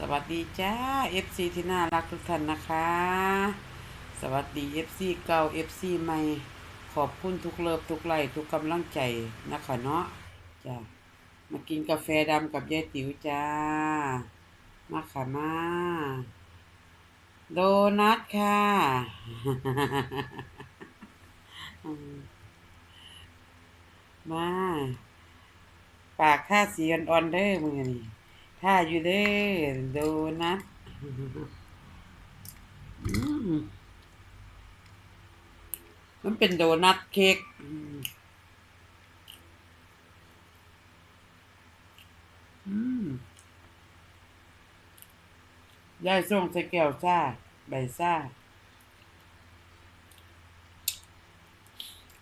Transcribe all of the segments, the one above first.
สวัสดีจ้า FC ที่น่ารักทุกท่านนะคะ สวัสดี FC เก่า FC ใหม่ ขอบคุณทุกเลิฟทุกไลค์ทุกกำลังใจนะคะเนาะจ้ามากินกาแฟดำกับยายติ๋วจ้า มาค่ะมา โดนัทค่ะ มา ปากท่าสีอ่อนๆเด้อมือนี่ ท่าอยู่เด้อโดนัทมันเป็นโดนัทเค้กยายส่งใส่แก้วซ่า ใบซ่า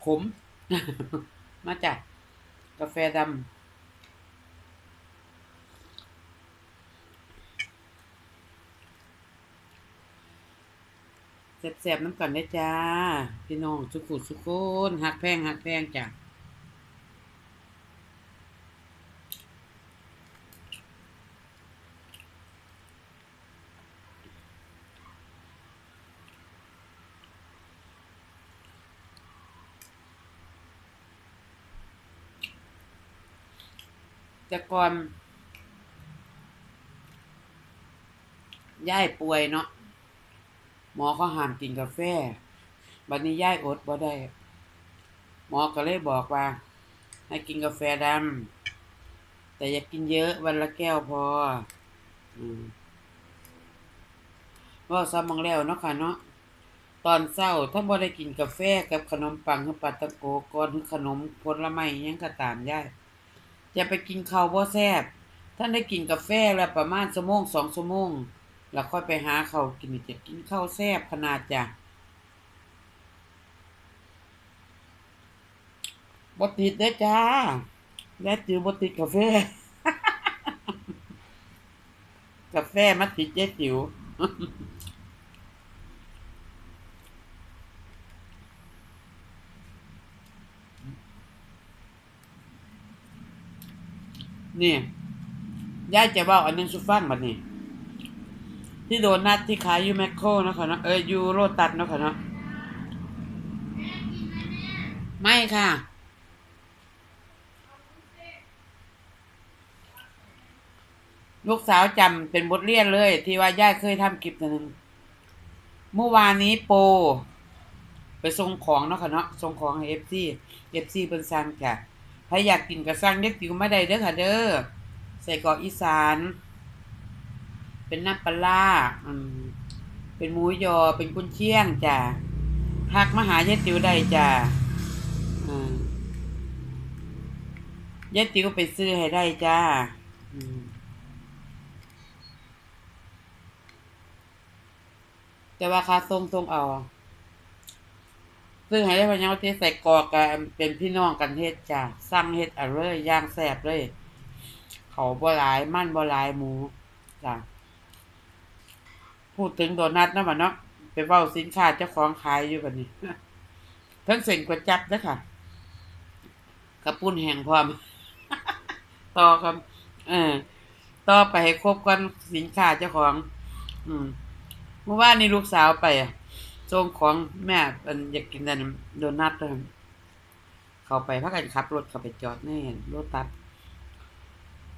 ขม มาจากกาแฟดำ แซ่บๆน้ำกันได้จ้า พี่น้องสุขุสุขคนหักแพงหักแพงจ้ะแต่ก่อนย่ายป่วยเนาะ หมอเขาห้ามกินกาแฟ บัดนี้ย่ายอดบ่ได้ หมอก็เลยบอกว่า ให้กินกาแฟดำ แต่อย่ากินเยอะวันละแก้วพอว่าซ้ำมังแล้วเนาะค่ะเนาะ ตอนเช้าถ้าบ่ได้กินกาแฟกับขนมปังหรือปาตะโกก่อนหรือขนมผลไม้ยังก็ตามย่ายอย่าไปกินข้าวบ่แซ่บท่านได้กินกาแฟแล้วประมาณชั่วโมงสองชั่วโมง แล้วค่อยไปหาเขากินจะกินข้าวแซ่บขนาดจ้ะบติดเด้จ้า และจือบติดกาแฟ กาแฟมาติดเจ๊จิ๋วนี่ยายจะว่าอันนึงสุฟังบัดนี้ ที่โดนัทที่ขายยูแมคโครเนาะค่ะเนาะเออยูโรตัสเนาะค่ะเนาะไม่ค่ะ ลูกสาวจำเป็นบทเรียนเลย ที่ว่าย่าเคยทำคลิปหนึ่งเมื่อวานนี้โป ไปส่งของเนาะค่ะเนาะส่งของให้เอฟซีเอฟซีเป็นซันค่ะถ้าอยากกินกระซังเด็กติวไม่ได้เด้อค่ะเด้อใส่กรอกอีสาน เป็นน้ำปลาอืมเป็นหมูยอ เป็นกุนเชียงจ้ะทักมาหายายติ๋วได้จ้ะอืมยายติ๋วไปซื้อให้ได้จ้าอืมแต่ว่าค่าส่งส่งเอาซื้อให้ได้พะเยาที่ใส่กรอกันเป็นพี่น้องกันเฮ็ดจ้ะสั่งเฮ็ดอะไรย่างแซ่บเลย เขาบ่หลาย มันบ่หลายหมูจ้ะ พูดถึงโดนัทนะมันเนาะไปเว้าสินค้าเจ้าของขายอยู่บัดนี้ทั้งเส้นก๋วยจับเด้อค่ะกระปุ้นแห้งพร้อมต่อครับเออต่อไปให้ครบก่อนสินค้าเจ้าของ อืมเมื่อวานนี้ลูกสาวไปอะส่งของแม่อันอยากกินอันโดนัทเลยเขาไปพักกันขับรถเขาไปจอดแน่รถตัด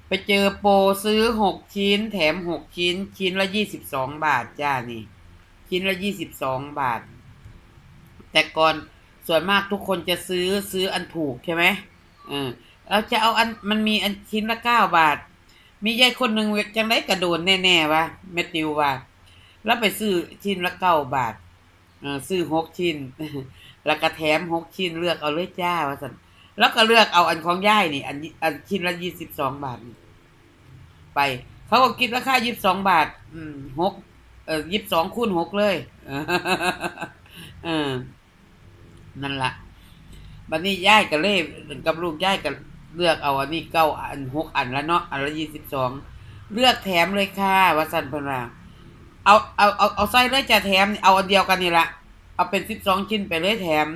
ไปเจอโปรซื้อหกชิ้น แถมหกชิ้น ชิ้นละยี่สิบสองบาทจ้านี่ ชิ้นละยี่สิบสองบาท แต่ก่อนส่วนมากทุกคนจะซื้อซื้ออันถูกใช่ไหมเออแล้วจะเอาอันมันมีอันชิ้นละเก้าบาท มียายคนหนึ่งจังได้กระโดดแน่ๆวะแมตติวว่า แล้วไปซื้อชิ้นละเก้าบาท เออซื้อหกชิ้น แล้วก็แถมหกชิ้นเลือกเอาเลยจ้าว่าสัน แล้วก็เลือกเอาอันของย่ายนี่ อันอันชิ้นละยี่สิบสองบาทไป เขาก็คิดราคายี่สิบสองบาท อืมหกเออยี่สิบสองคูณหกเลยเออนั่นละบัดนี้ย่ายก็เลยกับลูกย่ายก็เลือกเอาอันนี้เก้าอันหกอันแล้วเนาะอันละยี่สิบสองเลือกแถมเลยค่ะวสันพนว่าเอาเอาเอาเอาไส้เลยจะแถมเอาอันเดียวกันนี่ละเอาเป็นสิบสองชิ้นไปเลยแถม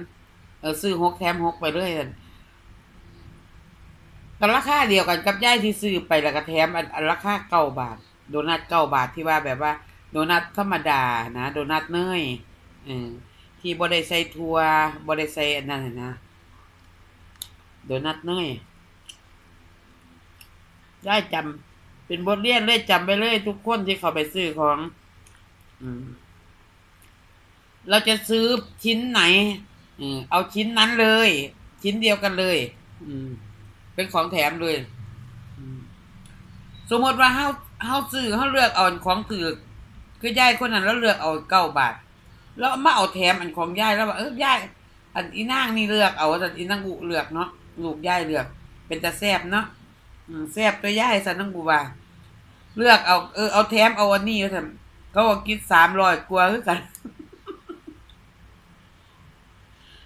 เออซื้อหกแถมหกไปเลยอั่น กันราคาเดียวกันกับย่ายที่ซื้อไปแล้วก็แถมอันราคาเก้าบาท โดนัทเก้าบาทที่ว่าแบบว่า โดนัทธรรมดานะ โดนัทเนยเออที่บ่ได้ใส่ทัวบ่ได้ใส่อันนั้นนะโดนัทเนยได้จำเป็นบทเรียนเลยจำไปเลยทุกคนที่เขาไปซื้อของ อืมเราจะซื้อชิ้นไหนเออเอาชิ้นนั้นเลย ชิ้นเดียวกันเลย อืม เป็นของแถมเลยอืมสมมติว่าเฮาเฮาซื้อเฮาเลือกเอาอันของถือคือยายคนนั้นแล้วเลือกเอาเก้าบาท แล้วมาเอาแถมอันของยายแล้วว่าเออยายอันอีนางนี่เลือกเอาแต่อีนางอุเลือกเนาะลูกยายเลือก เป็นตาแซบเนาะอืมแซบตัวยายสันนางกูว่าเลือกเอาเออเอาแถมเอาอันนี้ว่าซั่นเขาบอกกินสามร้อยกว่าคือกัน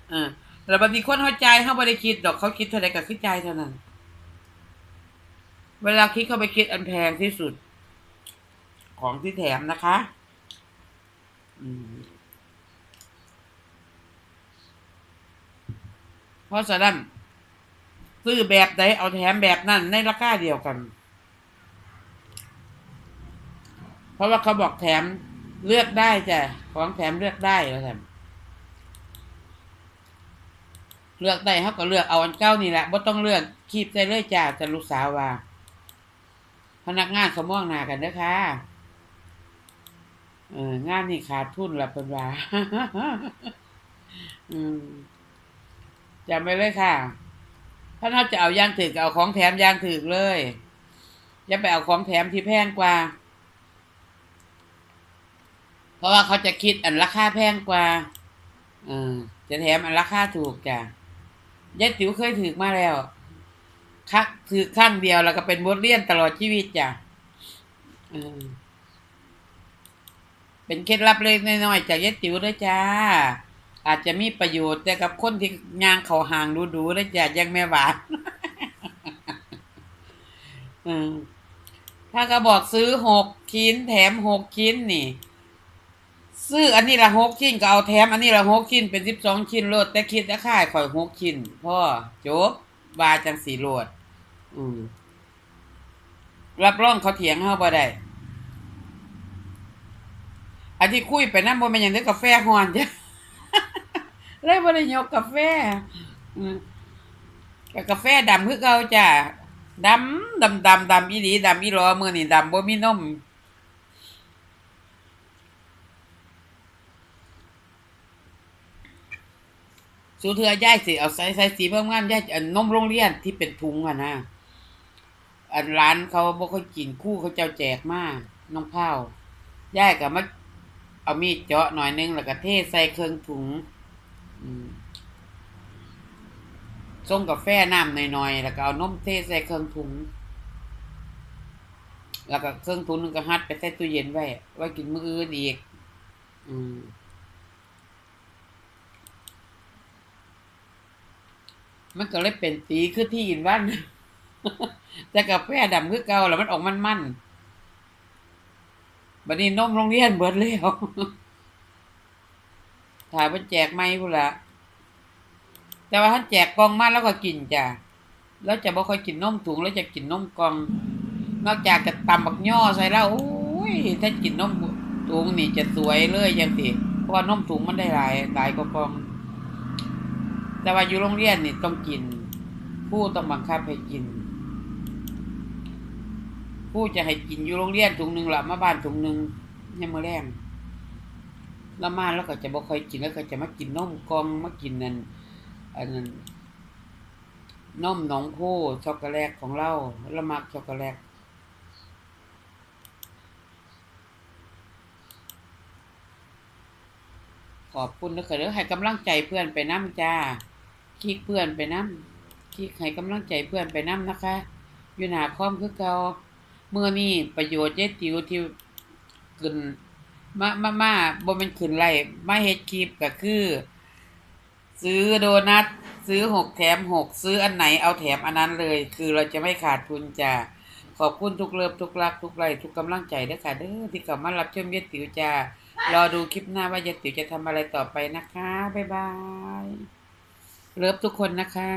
เออ แล้วบางทีคนเข้าใจเขาไม่ได้คิดดอกเขาคิดเท่าไรก็คือใจเท่านั้น เวลาคิดเขาไปคิดอันแพงที่สุด ของที่แถมนะคะเพราะฉะนั้นซื้อแบบใดเอาแถมแบบนั้นในราคาเดียวกัน เพราะว่าเขาบอกแถมเลือกได้จ้ะของแถมเลือกได้แล้วแถม เลือกได้เขาก็เลือกเอาอันเก้านี่แหละบ่ต้องเลือกคีบใส่เลยจ้าจะลูกสาวว่า พนักงานเขามองหนากันเด้อค่ะเอองานนี่ขาดทุนละเพิ่นว่าอืมจำไปเลยค่ะ ถ้าเราจะเอายางถือก็เอาของแถมยางถือเลย อย่าไปเอาของแถมที่แพงกว่า เพราะว่าเขาจะคิดอันราคาแพงกว่า เออจะแถมอันราคาถูกจ้ะ ยายติ๋วเคยถือมาแล้วคักถือข้างเดียวแล้วก็เป็นบทเรียนตลอดชีวิตจ้ะเป็นเคล็ดลับเล็กน้อยๆจากยายติ๋วด้วยจ้า อาจจะมีประโยชน์แต่กับคนที่ย่างเขาห่างดูๆด้วยจ้ะยังแม่หวานถ้าก็บอกซื้อหกชิ้นแถมหกชิ้นนี่ ซื้ออันนี้ละหกชิ้นก็เอาแถมอันนี้ละหกชิ้นเป็นสิบสองชิ้นโลดแต่คิดราคาข่อยหกชิ้นพ่อจบบาจังสีโลด อืมรับรองเขาเถียงเฮาบ่ได้อันที่คุยไปนั่นบ่แม่นหยังเด้อกาแฟฮ้อนจ้ะเลยบ่ได้ยกกาแฟอืมก็กาแฟดำคือเก่าจ้ะดำดำดำดำอีหลีดำอีหลอมื้อนี้ดำบ่มีนม สูเทือย่ายสิเอาใส่ใส่สีเพิ่มงานย่ายอันนมโรงเรียนที่เป็นถุงอะนะอันร้านเขาบ่ค่อยกินคู่เขาเจ้าแจกมากน้องข้าย่ายก็มาเอามีดเจาะหน่อยนึงแล้วก็เทใส่เครื่องถุงอืมส่งกาแฟน้ำหน่อยๆแล้วก็เอานมเทใส่เครื่องถุง แล้วก็เครื่องถุงนึงก็ฮัดไปใส่ตู้เย็นไว้ไว้กินมื้ออื่นอีก อืม มันก็เลยเป็นสีคือที่อินวันแต่กาแฟดำคือเก่าแล้วมันออกมันมันๆบัดนี้นมโรงเรียนเบิดแล้วถ่ายมันแจกไม่พูนละแต่ว่าท่านแจกกองมาแล้วก็กินจ้ะแล้วจะบ่ค่อยกินนมถุงแล้วจะกินนมกอง นอกจากจะตำบักย่อใส่แล้วโอ้ยถ้ากินนมถุงนี่จะสวยเลยจังสิเพราะว่านมถุงมันได้หลายหลายกว่ากอง แต่ว่าอยู่โรงเรียนนี่ต้องกินผู้ต้องบังคับให้กินผู้จะให้กินอยู่โรงเรียนถุงหนึ่งหละมาบ้านถุงหนึ่งยังมือแรงแล้วมาแล้วก็จะบ่ค่อยกินแล้วก็จะมากินนมกองมากินนั่นอันนั้นนมหนองโพช็อกโกแลตของเราแล้วมักช็อกโกแลตขอบคุณนะคะเด้อให้กำลังใจเพื่อนไปน้ำจ้า คลิกเพื่อนไปน้ำคลิกให้กำลังใจเพื่อนไปน้ำนะคะ อยู่หนาคอมคือเก่าเมื่อนี้ประโยชน์เจ๊ติ๋วที่ขึ้นมามามาบ่แมันขึ้นไรมาเฮ็ดคลิปก็คือ ซื้อโดนัทซื้อหกแถมหกซื้ออันไหนเอาแถมอันนั้นเลย คือเราจะไม่ขาดทุนจ้าขอบคุณทุกเลิฟทุกรักทุกไลค์ทุกกำลังใจด้อค่ะเด้อที่เข้ามารับชมเจ๊ติ๋วจ้ารอดูคลิปหน้าว่าเจ๊ติ๋วจะทำอะไรต่อไปนะคะ บ๊ายบาย เลิฟทุกคนนะคะ